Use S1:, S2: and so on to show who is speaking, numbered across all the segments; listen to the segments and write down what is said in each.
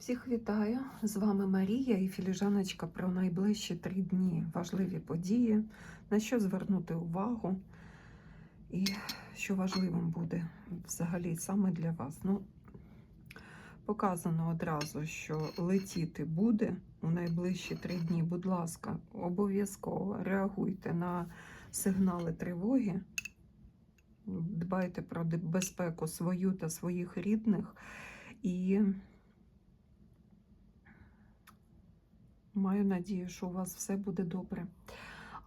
S1: Всіх вітаю! З вами Марія і філіжаночка про найближчі три дні важливі події, на що звернути увагу і що важливим буде взагалі саме для вас. Ну, показано одразу, що летіти буде у найближчі три дні. Будь ласка, обов'язково реагуйте на сигнали тривоги, дбайте про безпеку свою та своїх рідних. І Маю надію, що у вас все буде добре.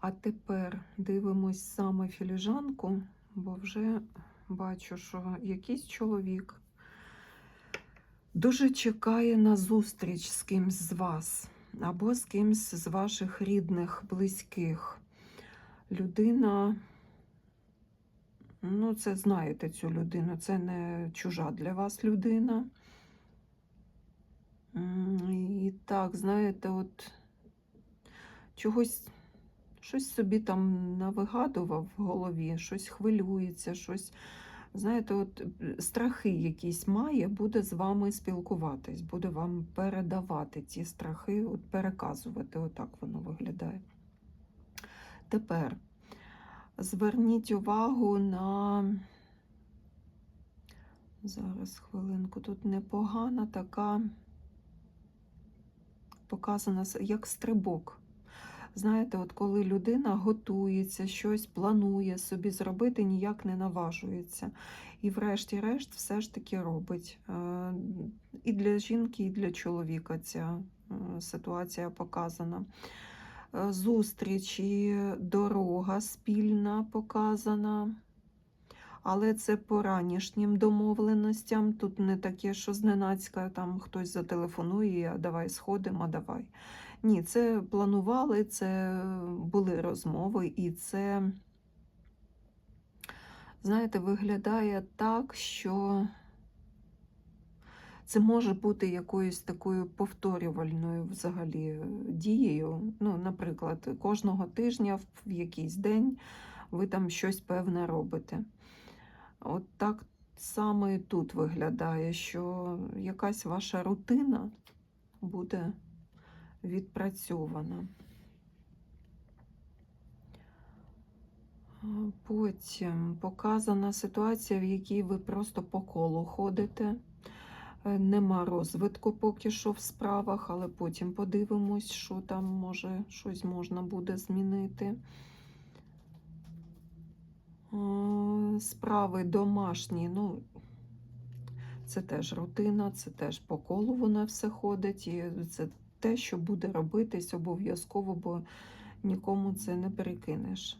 S1: А тепер дивимось саме філіжанку, бо вже бачу, що якийсь чоловік дуже чекає на зустріч з кимсь з вас, або з кимсь з ваших рідних, близьких. Людина, ну, це знаєте цю людину, це не чужа для вас людина. І так, знаєте, от чогось, щось собі там навигадував в голові, щось хвилюється, щось, знаєте, от е, страхи якісь має, буде з вами спілкуватись, буде вам передавати ці страхи, от переказувати, отак воно виглядає. Тепер зверніть увагу на. Зараз хвилинку, тут непогана така показана як стрибок. Знаєте, от коли людина готується, щось планує собі зробити, ніяк не наважується. І врешті-решт все ж таки робить. Е, І для жінки, і для чоловіка ця е, ситуація показана. Е, Зустріч і дорога спільна показана. Але це по ранішнім домовленостям. Тут не таке, що зненацька там хтось зателефонує, а давай сходимо, а давай. Ні, це планували, це були розмови, і це, знаєте, виглядає так, що це може бути якоюсь такою повторювальною взагалі дією. Ну, наприклад, кожного тижня в якийсь день ви там щось певне робите. От так саме і тут виглядає, що якась ваша рутина буде відпрацьована. Потім показана ситуація, в якій ви просто по колу ходите. Е, Нема розвитку поки що в справах, але потім подивимось, що там може щось можна буде змінити. Е, Справи домашні, ну, це теж рутина, це теж по колу вона все ходить, і це те, що буде робитись обов'язково, бо нікому це не перекинеш. Е,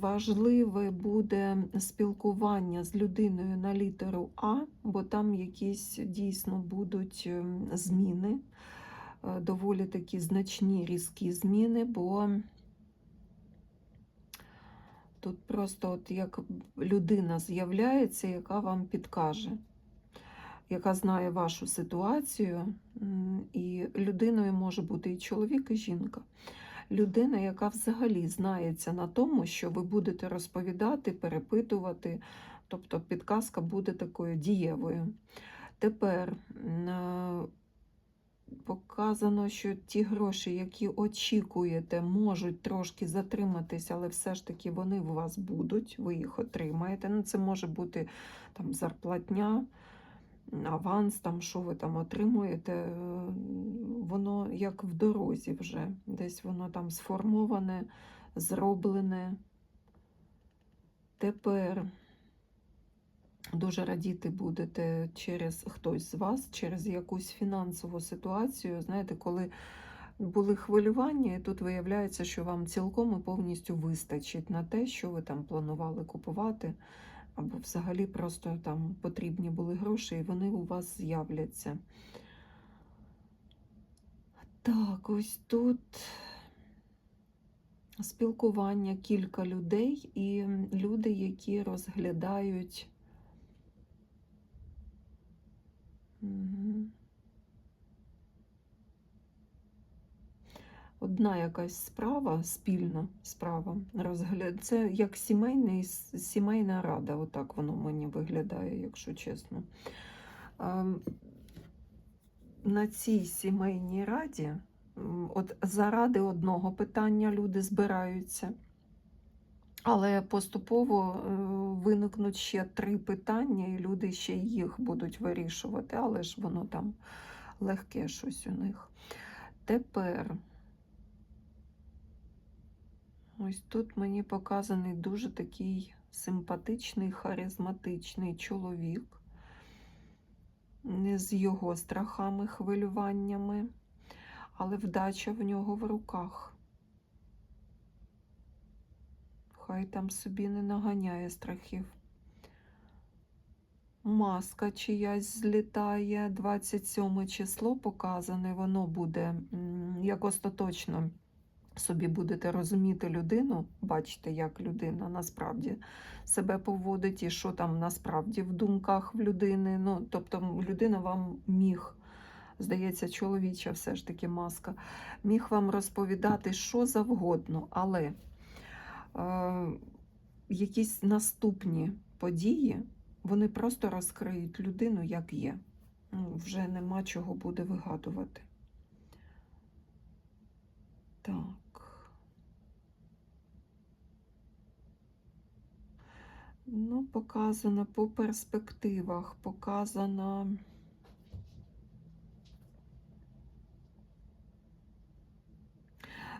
S1: Важливе буде спілкування з людиною на літеру А, бо там якісь дійсно будуть ем, зміни, е, доволі такі значні різкі зміни, бо Тут просто от як людина з'являється, яка вам підкаже, яка знає вашу ситуацію, і людиною може бути і чоловік, і жінка. Людина, яка взагалі знається на тому, що ви будете розповідати, перепитувати, тобто підказка буде такою дієвою. Тепер е, показано, що ті гроші, які очікуєте, можуть трошки затриматись, але все ж таки вони у вас будуть, ви їх отримаєте. Ну, це може бути там зарплатня, аванс, там, що ви там отримуєте. е, Воно як в дорозі вже. Десь воно там сформоване, зроблене. Тепер дуже радіти будете через хтось з вас, через якусь фінансову ситуацію. Знаєте, коли були хвилювання, і тут виявляється, що вам цілком і повністю вистачить на те, що ви там планували купувати, або взагалі просто там потрібні були гроші, і вони у вас з'являться. Так, ось тут спілкування кілька людей і люди, які розглядають. Одна якась справа, спільна справа, розгляд... це як сімейний, сімейна рада, отак воно мені виглядає, якщо чесно. Ем, на цій сімейній раді, от заради одного питання люди збираються. Але поступово е, виникнуть ще три питання, і люди ще їх будуть вирішувати, але ж воно там легке щось у них. Тепер ось тут мені показаний дуже такий симпатичний, харизматичний чоловік, не з його страхами, хвилюваннями, але вдача в нього в руках. Хай там собі не наганяє страхів. Маска чиясь злітає, 27 число показане, воно буде як остаточно собі будете розуміти людину, бачите, як людина насправді себе поводить і що там насправді в думках в людини. Ну, тобто людина вам міг, здається, чоловіча все ж таки маска, міг вам розповідати що завгодно, але якісь наступні події, вони просто розкриють людину, як є. Ну, вже нема чого буде вигадувати. Так. Ну, показано по перспективах, показано.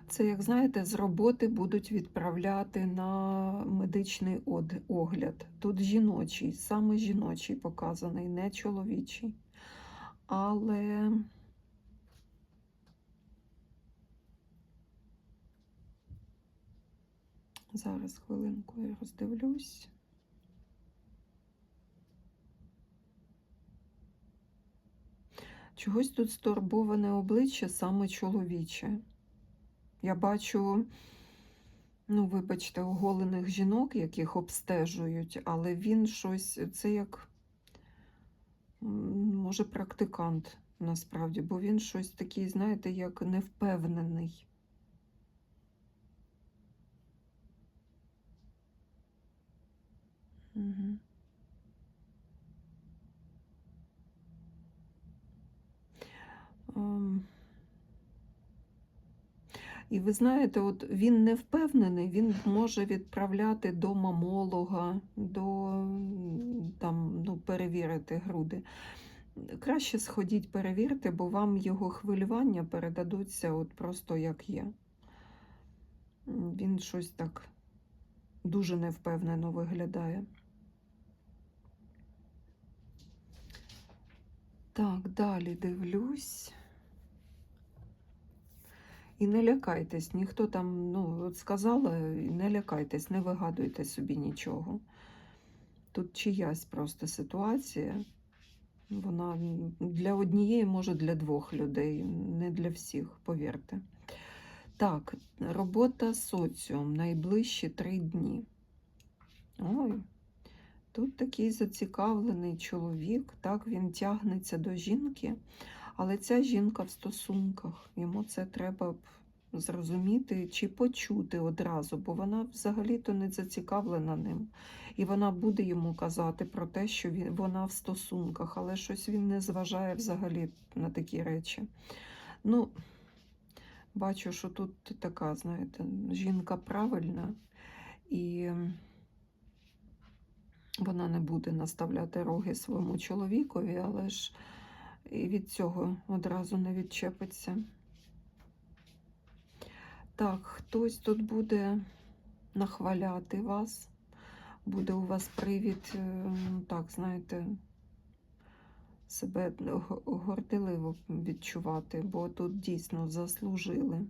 S1: Це, як знаєте, з роботи будуть відправляти на медичний огляд. Тут жіночий, саме жіночий показаний, не чоловічий. Але зараз хвилинку я роздивлюсь. Чогось тут стурбоване обличчя саме чоловіче. Я бачу, ну, вибачте, оголених жінок, яких обстежують, але він щось, це як, може, практикант насправді, бо він щось такий, знаєте, як невпевнений. Угу. Ем. І ви знаєте, от він не впевнений, він може відправляти до мамолога, до там, ну, перевірити груди. Краще сходіть перевірте, бо вам його хвилювання передадуться от просто як є. Він щось так дуже невпевнено виглядає. Так, далі дивлюсь. І не лякайтесь, ніхто там, ну, от сказала, не лякайтесь, не вигадуйте собі нічого. Тут чиясь просто ситуація. Вона для однієї, може, для двох людей, не для всіх, повірте. Так, робота соціум найближчі три дні. Ой, тут такий зацікавлений чоловік, так, він тягнеться до жінки, але ця жінка в стосунках. Йому це треба б зрозуміти чи почути одразу, бо вона взагалі-то не зацікавлена ним. І вона буде йому казати про те, що він, вона в стосунках, але щось він не зважає взагалі на такі речі. Ну, бачу, що тут така, знаєте, жінка правильна, і вона не буде наставляти роги своєму чоловікові, але ж і від цього одразу не відчепиться. Так, хтось тут буде нахваляти вас, буде у вас привід, е, так, знаєте, себе горделиво відчувати, бо тут дійсно заслужили.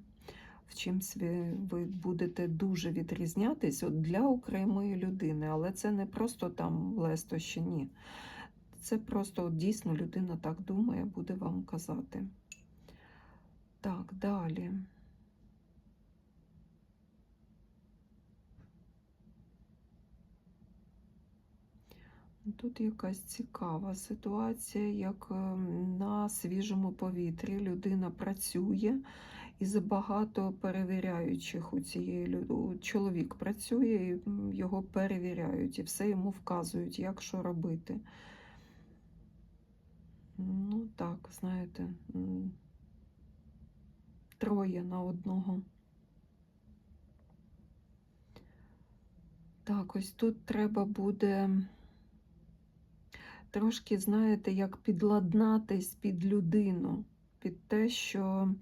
S1: В чимсь ви, будете дуже відрізнятись для окремої людини, але це не просто там лестощі, ні. Це просто от дійсно людина так думає, буде вам казати. Так, далі. Тут якась цікава ситуація, як ем, на свіжому повітрі людина працює і забагато перевіряючих у цієї людини. Чоловік працює, і його перевіряють, і все йому вказують, як що робити. ну так, знаєте, троє на одного. Так, ось тут треба буде трошки, знаєте, як підладнатись під людину, під те, що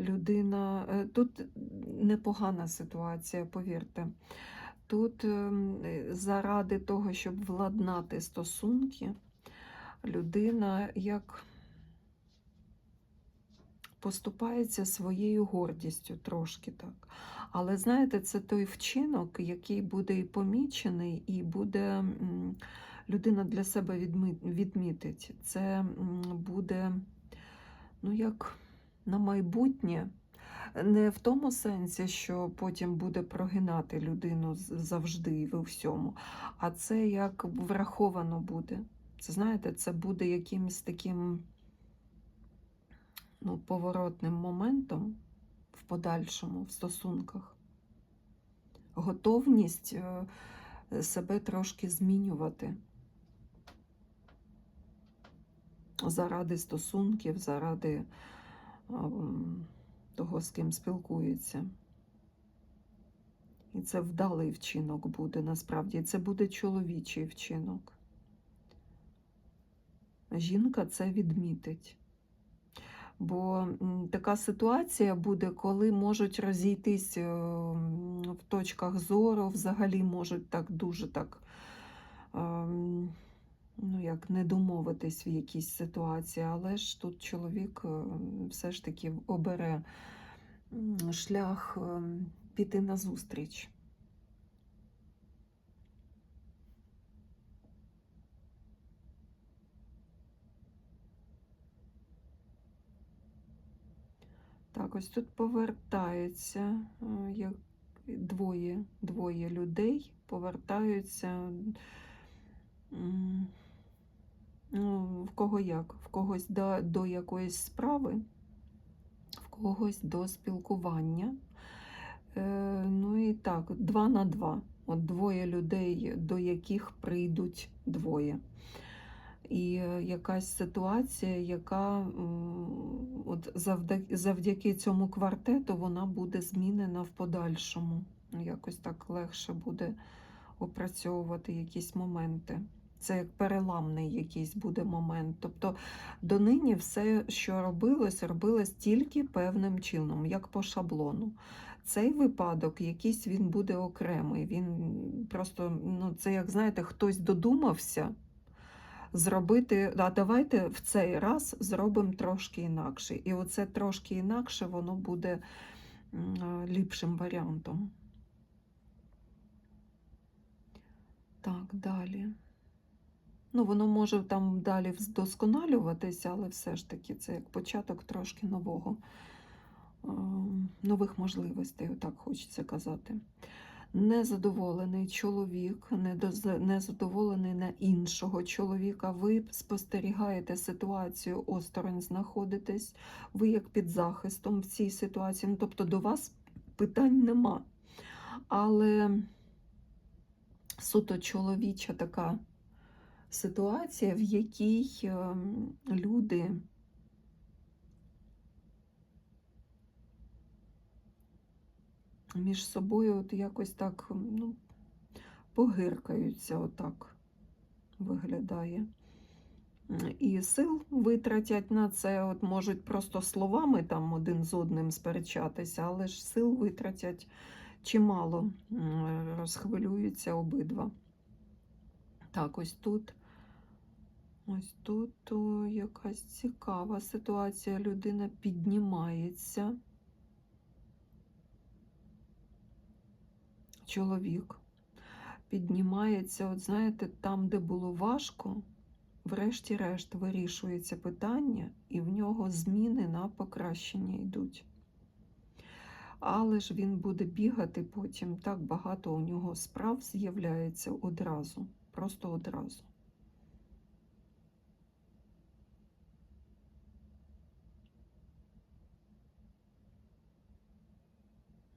S1: людина. е, Тут непогана ситуація, повірте. Тут е, заради того, щоб владнати стосунки, людина як поступається своєю гордістю трошки так. Але знаєте, це той вчинок, який буде і помічений, і буде людина для себе відмітить. Це буде, ну як на майбутнє. Не в тому сенсі, що потім буде прогинати людину завжди і в всьому, а це як враховано буде. Це знаєте, це буде якимось таким ну, поворотним моментом в подальшому, в стосунках. Готовність е, себе трошки змінювати. Заради стосунків, заради того, з ким спілкується. І це вдалий вчинок буде насправді. Це буде чоловічий вчинок. Жінка це відмітить. Бо така ситуація буде, коли можуть розійтись е, в точках зору, взагалі можуть так дуже так, ем, ну як не домовитись в якійсь ситуації, але ж тут чоловік е, все ж таки обере шлях ем, піти назустріч. Так, ось тут повертається е, як двоє, двоє людей повертаються. Ну, в кого як? В когось до, до якоїсь справи, в когось до спілкування. Е, ну і так, два на два. От двоє людей, до яких прийдуть двоє. І е, якась ситуація, яка от завдяки, завдяки цьому квартету вона буде змінена в подальшому. Якось так легше буде опрацьовувати якісь моменти. Це як переламний якийсь буде момент. Тобто донині все, що робилось, робилось тільки певним чином, як по шаблону. Цей випадок, якийсь він буде окремий. Він просто, ну, це як знаєте, хтось додумався зробити, а давайте в цей раз зробимо трошки інакше. І оце трошки інакше, воно буде ліпшим варіантом. Так, далі. Ну, воно може там далі вдосконалюватися, але все ж таки це як початок трошки нового, е, нових можливостей, отак хочеться казати. Незадоволений чоловік, незадоволений на іншого чоловіка. Ви спостерігаєте ситуацію, осторонь знаходитесь, ви як під захистом в цій ситуації. Ну, тобто до вас питань нема. Але суто чоловіча така ситуація, в якій ем, люди між собою от якось так ну, погиркаються, отак виглядає. І сил витратять на це, от можуть просто словами там один з одним сперечатися, але ж сил витратять чимало, розхвилюються обидва. Так, ось тут. Ось тут о, якась цікава ситуація. Людина піднімається. Чоловік піднімається, от знаєте, там, де було важко, врешті-решт вирішується питання, і в нього зміни на покращення йдуть. Але ж він буде бігати потім, так багато у нього справ з'являється одразу, просто одразу.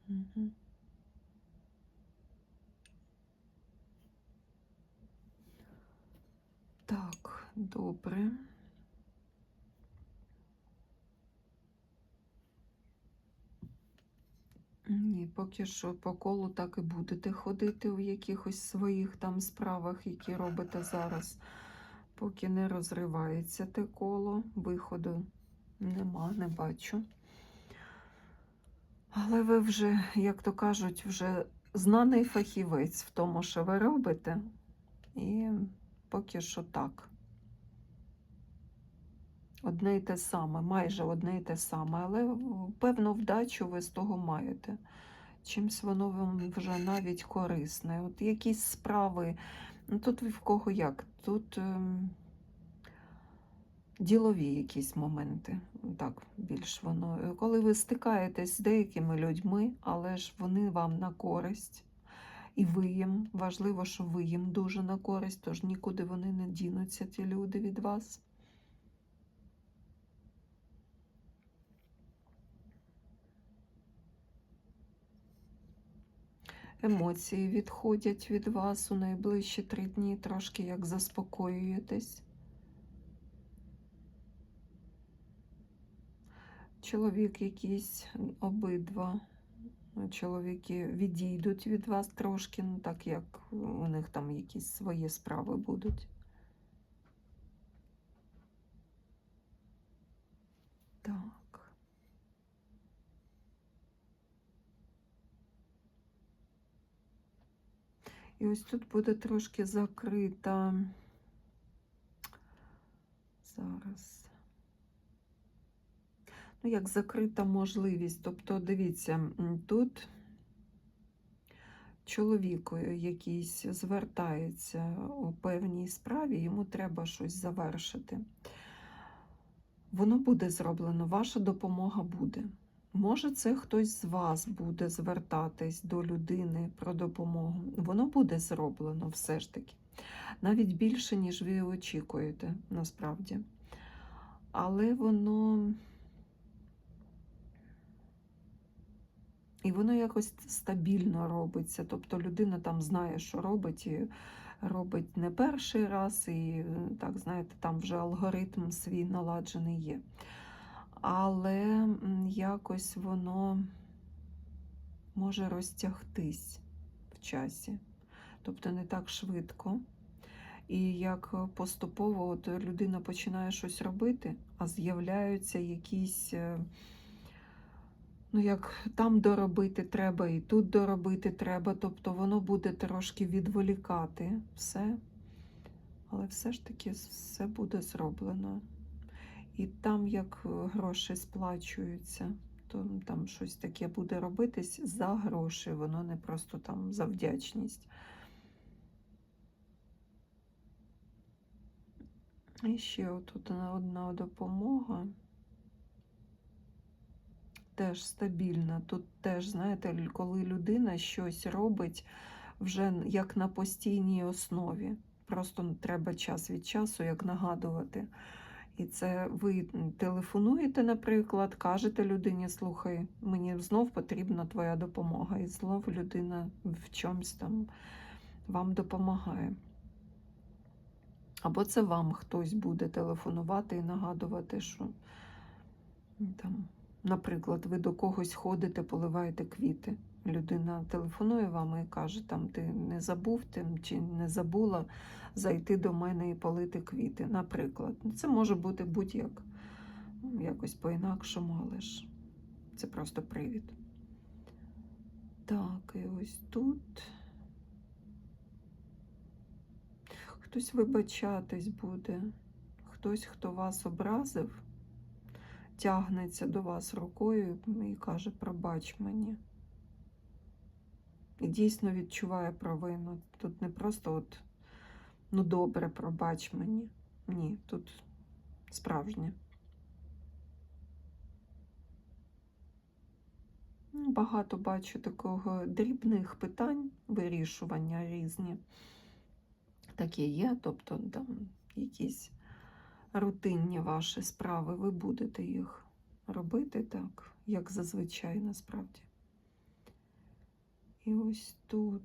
S1: Мгм. Так, добре. Ні, поки що по колу так і будете ходити в якихось своїх там справах, які робите зараз, поки не розривається те коло, виходу нема, не бачу. Але ви вже, як то кажуть, вже знаний фахівець в тому, що ви робите. І поки що так. Одне й те саме, майже одне й те саме, але певну вдачу ви з того маєте. Чимсь воно вам вже навіть корисне. От якісь справи, ну тут в кого як? Тут ем, ділові якісь моменти. Так, більш воно. Е, Коли ви стикаєтесь з деякими людьми, але ж вони вам на користь. І ви їм, важливо, що ви їм дуже на користь, тож нікуди вони не дінуться, ті люди від вас. Емоції відходять від вас у найближчі три дні, трошки як заспокоюєтесь. Чоловік якийсь, обидва чоловіки відійдуть від вас трошки, ну так як у них там якісь свої справи будуть. Так. І ось тут буде трошки закрита. Зараз. Ну, як закрита можливість. Тобто, дивіться, тут чоловік е, якийсь звертається у певній справі, йому треба щось завершити. Воно буде зроблено, ваша допомога буде. Може, це хтось з вас буде звертатись до людини про допомогу. Воно буде зроблено все ж таки. Навіть більше, ніж ви очікуєте, насправді. Але воно. І воно якось стабільно робиться. Тобто людина там знає, що робить, і робить не перший раз, і е, так, знаєте, там вже алгоритм свій наладжений є. Але якось воно може розтягтись в часі, тобто не так швидко. І як поступово от людина починає щось робити, а з'являються якісь. Ну, як там доробити треба, і тут доробити треба, тобто воно буде трошки відволікати все, але все ж таки все буде зроблено. І там, як е, гроші сплачуються, то там щось таке буде робитись за гроші, воно не просто там за вдячність. І ще отут одна допомога теж стабільна. Тут теж, знаєте, коли людина щось робить вже як на постійній основі. Просто треба час від часу як нагадувати. І це ви телефонуєте, наприклад, кажете людині, слухай, мені знов потрібна твоя допомога. І знов людина в чомусь там вам допомагає. Або це вам хтось буде телефонувати і нагадувати, що там, наприклад, ви до когось ходите, поливаєте квіти. Людина телефонує вам і каже, там ти не забув ти, чи не забула зайти до мене і полити квіти. Наприклад, це може бути будь-як, якось по-інакшому, але ж це просто привід. Так, і ось тут. Хтось вибачатись буде, хтось, хто вас образив, тягнеться до вас рукою і каже, пробач мені. І дійсно відчуває провину. Тут не просто от, ну добре, пробач мені. Ні, тут справжнє. Ну, Багато бачу такого дрібних питань, вирішування різні. Таке є, тобто там якісь рутинні ваші справи, ви будете їх робити так, як зазвичай насправді. І ось тут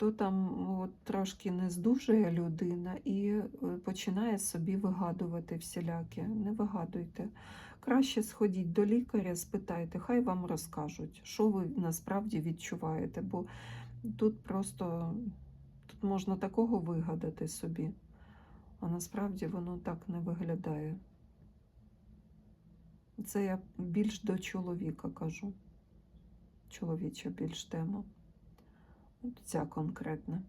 S1: хто там от, трошки не здужує людина і е, починає собі вигадувати всіляке. Не вигадуйте. Краще сходіть до лікаря, спитайте, хай вам розкажуть, що ви насправді відчуваєте, бо тут просто тут можна такого вигадати собі, а насправді воно так не виглядає. Це я більш до чоловіка кажу. Чоловіча більш тема. От ця конкретна.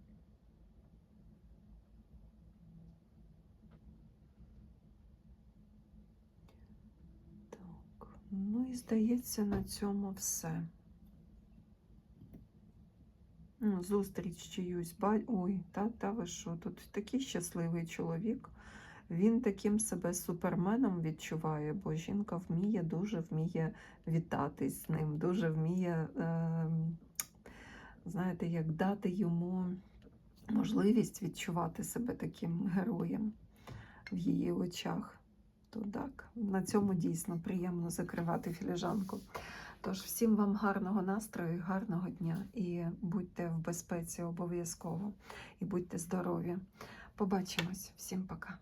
S1: Так, ну і здається, на цьому все. Зустріч чиюсь. Ба... Ой, та, та ви що? Тут такий щасливий чоловік. Він таким себе суперменом відчуває, бо жінка вміє, дуже вміє вітатись з ним, дуже вміє, е, знаєте, як дати йому можливість відчувати себе таким героєм в її очах. То так, на цьому дійсно приємно закривати філіжанку. Тож всім вам гарного настрою, гарного дня і будьте в безпеці обов'язково. І будьте здорові. Побачимось. Всім пока.